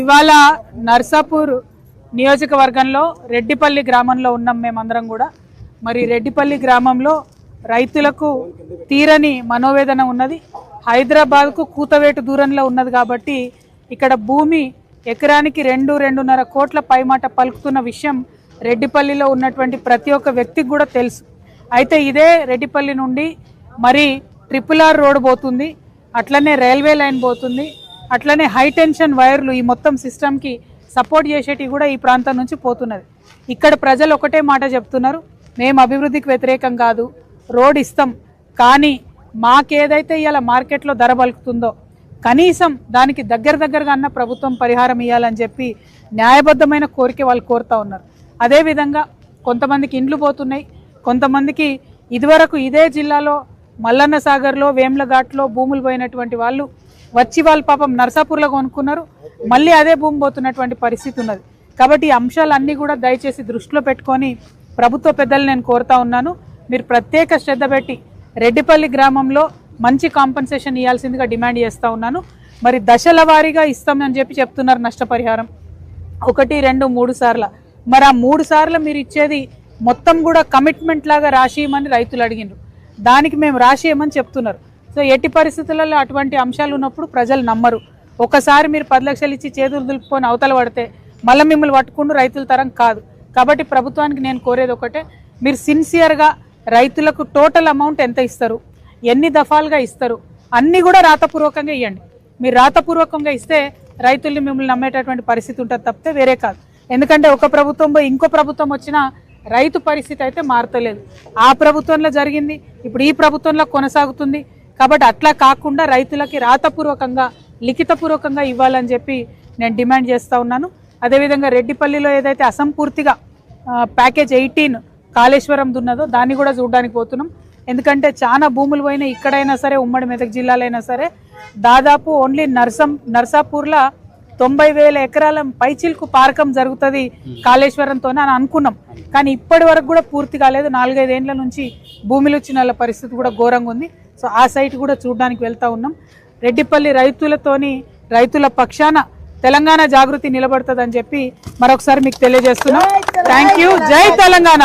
ఇవాళ నర్సాపూర్ నియోజకవర్గంలో రెడ్డిపల్లి గ్రామంలో ఉన్నాం మేమందరం కూడా. మరి రెడ్డిపల్లి గ్రామంలో రైతులకు తీరని మనోవేదన ఉన్నది. హైదరాబాద్కు కూతవేటు దూరంలో ఉన్నది కాబట్టి ఇక్కడ భూమి ఎకరానికి రెండు రెండున్నర కోట్ల పైమాట పలుకుతున్న విషయం రెడ్డిపల్లిలో ఉన్నటువంటి ప్రతి ఒక్క వ్యక్తికి కూడా తెలుసు. అయితే ఇదే రెడ్డిపల్లి నుండి మరి ట్రిపుల్ ఆర్ రోడ్ పోతుంది. అట్లనే రైల్వే లైన్ పోతుంది. అట్లనే హై టెన్షన్ వైర్లు ఈ మొత్తం సిస్టమ్కి సపోర్ట్ చేసేటివి కూడా ఈ ప్రాంతం నుంచి పోతున్నది. ఇక్కడ ప్రజలు ఒకటే మాట చెప్తున్నారు మేము అభివృద్ధికి వ్యతిరేకం కాదు రోడ్ ఇస్తాం కానీ మాకేదైతే ఇవాళ మార్కెట్లో ధర పలుకుతుందో కనీసం దానికి దగ్గర దగ్గరగా అన్న ప్రభుత్వం పరిహారం ఇవ్వాలని చెప్పి న్యాయబద్ధమైన కోరిక వాళ్ళు కోరుతూ ఉన్నారు. అదేవిధంగా కొంతమందికి ఇండ్లు పోతున్నాయి కొంతమందికి ఇదివరకు ఇదే జిల్లాలో మల్లన్న సాగర్లో వేమ్లఘాట్లో భూములు పోయినటువంటి వాళ్ళు వచ్చి వాళ్ళు పాపం నర్సాపూర్లో కొనుక్కున్నారు. మళ్ళీ అదే భూమి పోతున్నటువంటి పరిస్థితి ఉన్నది. కాబట్టి ఈ అంశాలన్నీ కూడా దయచేసి దృష్టిలో పెట్టుకొని ప్రభుత్వ పెద్దలు నేను కోరుతా ఉన్నాను. మీరు ప్రత్యేక శ్రద్ధ పెట్టి రెడ్డిపల్లి గ్రామంలో మంచి కాంపన్సేషన్ ఇవ్వాల్సిందిగా డిమాండ్ చేస్తూ ఉన్నాను. మరి దశల వారీగా ఇస్తామని చెప్పి చెప్తున్నారు నష్టపరిహారం. ఒకటి రెండు మూడు సార్ల. మరి ఆ మూడు సార్లు మీరు ఇచ్చేది మొత్తం కూడా కమిట్మెంట్ లాగా రాసియమని రైతులు అడిగినారు దానికి మేము రాసియమని చెప్తున్నారు. సో ఎట్టి పరిస్థితులలో అటువంటి అంశాలు ఉన్నప్పుడు ప్రజలు నమ్మరు. ఒకసారి మీరు పది లక్షలు ఇచ్చి చేతులు దులుపుకొని అవతల పడితే మళ్ళీ మిమ్మల్ని పట్టుకుంటూ రైతుల తరం కాదు. కాబట్టి ప్రభుత్వానికి నేను కోరేది ఒకటే మీరు సిన్సియర్గా రైతులకు టోటల్ అమౌంట్ ఎంత ఇస్తారు ఎన్ని దఫాలుగా ఇస్తారు అన్నీ కూడా రాతపూర్వకంగా ఇవ్వండి మీరు రాతపూర్వకంగా ఇస్తే రైతుల్ని మిమ్మల్ని నమ్మేటటువంటి పరిస్థితి ఉంటుంది తప్పితే వేరే కాదు. ఎందుకంటే ఒక ప్రభుత్వం ఇంకో ప్రభుత్వం వచ్చినా రైతు పరిస్థితి అయితే మారతలేదు. ఆ ప్రభుత్వంలో జరిగింది ఇప్పుడు ఈ ప్రభుత్వంలో కొనసాగుతుంది. కాబట్టి అట్లా కాకుండా రైతులకి రాతపూర్వకంగా లిఖితపూర్వకంగా ఇవ్వాలని చెప్పి నేను డిమాండ్ చేస్తూ ఉన్నాను. అదేవిధంగా రెడ్డిపల్లిలో ఏదైతే అసంపూర్తిగా ప్యాకేజ్ ఎయిటీన్ కాళేశ్వరం దున్నదో దాన్ని కూడా చూడడానికి పోతున్నాం. ఎందుకంటే చాలా భూములు పోయినా ఇక్కడైనా సరే ఉమ్మడి మెదక్ జిల్లాలైనా సరే దాదాపు ఓన్లీ నర్సం నర్సాపూర్లో తొంభై వేల ఎకరాల పైచిల్కు పారకం జరుగుతుంది కాళేశ్వరంతోనే అని అనుకున్నాం. కానీ ఇప్పటి వరకు కూడా పూర్తి కాలేదు. నాలుగైదేండ్ల నుంచి భూమిలు వచ్చిన వాళ్ళ పరిస్థితి కూడా ఘోరంగా ఉంది. సో ఆ సైట్ కూడా చూడడానికి వెళ్తా ఉన్నాం. రెడ్డిపల్లి రైతులతోని రైతుల పక్షాన తెలంగాణ జాగృతి నిలబడుతుందని చెప్పి మరొకసారి మీకు తెలియజేస్తున్నాం. థ్యాంక్ యూ జై తెలంగాణ.